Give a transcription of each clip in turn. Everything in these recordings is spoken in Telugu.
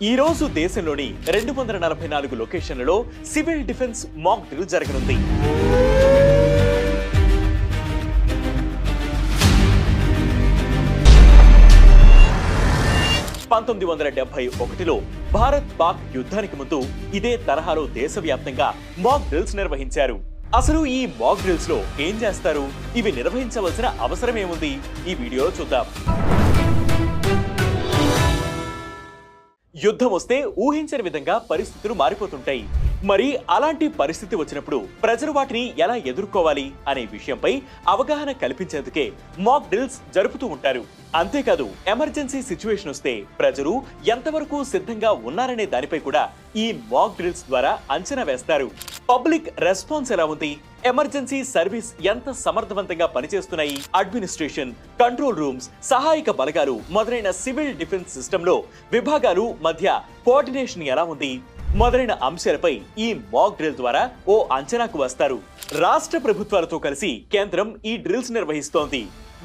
ఈ రోజు దేశంలోని రెండు వందల నలభై నాలుగు లొకేషన్లలో సివిల్ డిఫెన్స్ మాక్ డ్రిల్ జరగనుంది. పంతొమ్మిది వందల డెబ్బై ఒకటిలో భారత్ పాక్ యుద్ధానికి ముందు ఇదే తరహాలో దేశవ్యాప్తంగా మాక్ డ్రిల్స్ నిర్వహించారు. అసలు ఈ మాక్ డ్రిల్స్లో ఏం చేస్తారు? ఇవి నిర్వహించవలసిన అవసరం ఏముంది ఈ వీడియోలో చూద్దాం. యుద్ధం వస్తే ఊహించని విధంగా పరిస్థితులు మారిపోతుంటాయి. మరి అలాంటి పరిస్థితి వచ్చినప్పుడు ప్రజలు వాటిని ఎలా ఎదుర్కోవాలి అనే విషయంపై అవగాహన కల్పించేందుకే మాక్ డ్రిల్స్ జరుపుతూ ఉంటారు. అంతేకాదు ఎమర్జెన్సీ సిచ్యువేషన్ వస్తే ప్రజలు ఎంతవరకు సిద్ధంగా ఉన్నారనే దానిపై కూడా ఈ మాక్ డ్రిల్స్ ద్వారా అంచనా వేస్తారు. పబ్లిక్ రెస్పాన్స్ ఎలా ఉంది? ఎమర్జెన్సీ సర్వీస్ ఎంత సమర్థవంతంగా పనిచేస్తున్నాయి? అడ్మినిస్ట్రేషన్ కంట్రోల్ రూమ్స్ సహాయక బలగాలు మొదలైన సివిల్ డిఫెన్స్ సిస్టంలో విభాగాలు మధ్య కోఆర్డినేషన్ ఎలా ఉంది? మొదలైన అంశాలపై ఈ మాక్ డ్రిల్ ద్వారా ఓ అంచనాకు వస్తారు. రాష్ట్ర ప్రభుత్వాలతో కలిసి కేంద్రం ఈ డ్రిల్స్ నిర్వహిస్తోంది.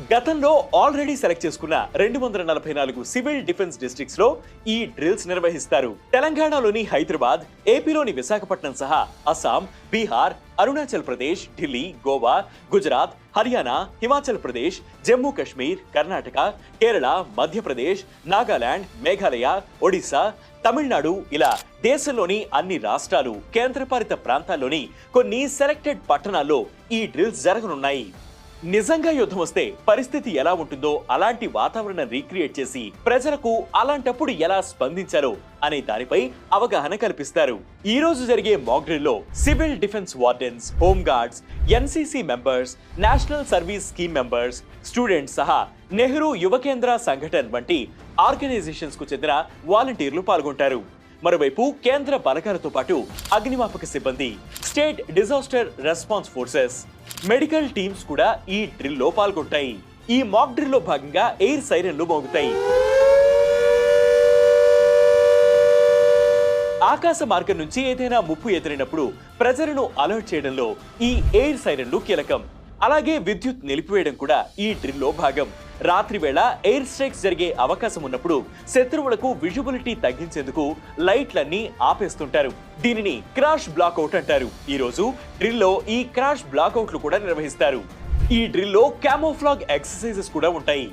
గతంలో ఆల్రెడీ సెలెక్ట్ చేసుకున్న రెండు వందల నలభై నాలుగు సివిల్ డిఫెన్స్ డిస్ట్రిక్ట్స్లో ఈ డ్రిల్స్ నిర్వహిస్తారు. తెలంగాణలోని హైదరాబాద్ ఏపీలోని విశాఖపట్నం సహా అస్సాం బీహార్ అరుణాచల్ ప్రదేశ్ ఢిల్లీ గోవా గుజరాత్ హర్యానా హిమాచల్ ప్రదేశ్ జమ్మూ కాశ్మీర్ కర్ణాటక కేరళ మధ్యప్రదేశ్ నాగాలాండ్ మేఘాలయ ఒడిశా తమిళనాడు ఇలా దేశంలోని అన్ని రాష్ట్రాలు కేంద్రపాలిత ప్రాంతాల్లోని కొన్ని సెలెక్టెడ్ పట్టణాల్లో ఈ డ్రిల్స్ జరగనున్నాయి. నిజంగా యుద్ధం వస్తే పరిస్థితి ఎలా ఉంటుందో అలాంటి వాతావరణం రీక్రియేట్ చేసి ప్రజలకు అలాంటప్పుడు ఎలా స్పందించాలో అనే దానిపై అవగాహన కల్పిస్తారు. ఈ రోజు జరిగే mock డ్రిల్లో civil defence wardens home guards NCC members national service scheme members students సహా నెహ్రూ యువ కేంద్ర సంఘటన్ వంటి ఆర్గనైజేషన్స్కు చెందిన వాలంటీర్లు పాల్గొంటారు. మరోవైపు కేంద్ర బలగాలతో పాటు అగ్నిమాపక సిబ్బంది state disaster response forces medical teams కూడా ఈ డ్రిల్లో పాల్గొంటాయి. ఈ మాక్ డ్రిల్లో భాగంగా ఎయిర్ సైరన్లు మోగుతాయి. ఆకాశ మార్గం నుంచి ఏదైనా ముప్పు ఎదురైనప్పుడు ప్రజలను అలర్ట్ చేయడంలో ఈ ఎయిర్ సైరన్లు కీలకం. అలాగే విద్యుత్ నిలిపివేయడం కూడా ఈ డ్రిల్లో భాగం. రాత్రి వేళ ఎయిర్ స్ట్రైక్స్ జరిగే అవకాశం ఉన్నప్పుడు శత్రువులకు విజుబిలిటీ తగ్గించేందుకు లైట్లన్నీ ఆపేస్తుంటారు. దీనిని క్రాష్ బ్లాక్అవుట్ అంటారు. ఈరోజు డ్రిల్లో ఈ క్రాష్ బ్లాక్అవుట్లు కూడా నిర్వహిస్తారు. ఈ డ్రిల్లో క్యామోఫ్లాగ్ ఎక్సర్సైజెస్ కూడా ఉంటాయి.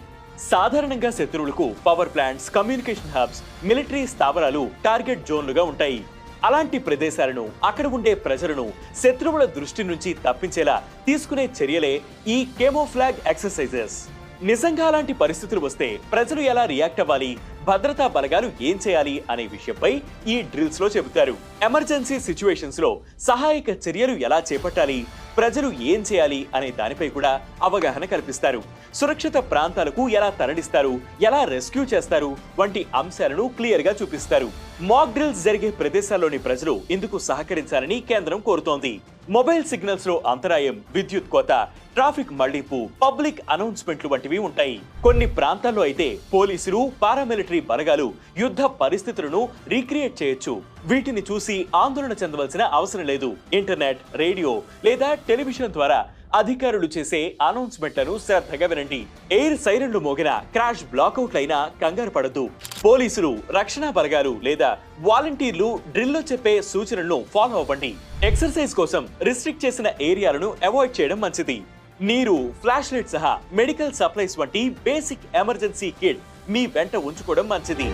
సాధారణంగా శత్రువులకు power plants communication hubs military స్థావరాలు టార్గెట్ జోన్లుగా ఉంటాయి. అలాంటి ప్రదేశాలను అక్కడ ఉండే ప్రజలను శత్రువుల దృష్టి నుంచి తప్పించేలా తీసుకునే చర్యలే ఈ కేమోఫ్లాగ్ ఎక్సర్సైజెస్. నిజంగా అలాంటి పరిస్థితులు వస్తే ప్రజలు ఎలా రియాక్ట్ అవ్వాలి? భద్రతా బలగాలు ఏం చేయాలి? అనే విషయంపై ఈ డ్రిల్స్లో చెబుతారు. ఎమర్జెన్సీ సిచ్యువేషన్స్లో సహాయక చర్యలు ఎలా చేపట్టాలి? ప్రజలు ఏం చేయాలి అనే దానిపై కూడా అవగాహన కల్పిస్తారు. సురక్షిత ప్రాంతాలకు ఎలా తరలిస్తారు ఎలా రెస్క్యూ చేస్తారు వంటి అంశాలను క్లియర్గా చూపిస్తారు. మాక్ డ్రిల్స్ జరిగే ప్రదేశాల్లోని ప్రజలు ఇందుకు సహకరించాలని కేంద్రం కోరుతోంది. మొబైల్ సిగ్నల్స్లో అంతరాయం విద్యుత్ కోత ట్రాఫిక్ మళ్ళింపు పబ్లిక్ అనౌన్స్మెంట్లు వంటివి ఉంటాయి. కొన్ని ప్రాంతాల్లో అయితే పోలీసులు పారామిలిటరీ బలగాలు యుద్ధ పరిస్థితులను రీక్రియేట్ చేయొచ్చు. వీటిని చూసి ఆందోళన చెందవలసిన అవసరం లేదు. ఇంటర్నెట్ రేడియో లేదా టెలివిజన్ ద్వారా అధికారులు చేసే అనౌన్స్మెంట్లను శ్రద్ధగా వినండి. ఎయిర్ సైరన్లు మోగిన క్రాష్ బ్లాకౌట్లైనా కంగారు పడద్దు. పోలీసులు రక్షణ బలగాలు లేదా వాలంటీర్లు డ్రిల్లో చెప్పే సూచనలను ఫాలో అవ్వండి. ఎక్సర్సైజ్ కోసం రిస్ట్రిక్ట్ చేసిన ఏరియాలను అవాయిడ్ చేయడం మంచిది. నీరు ఫ్లాష్ లైట్ సహా మెడికల్ సప్లైస్ వంటి బేసిక్ ఎమర్జెన్సీ కిట్ మీ వెంట ఉంచుకోవడం మంచిది.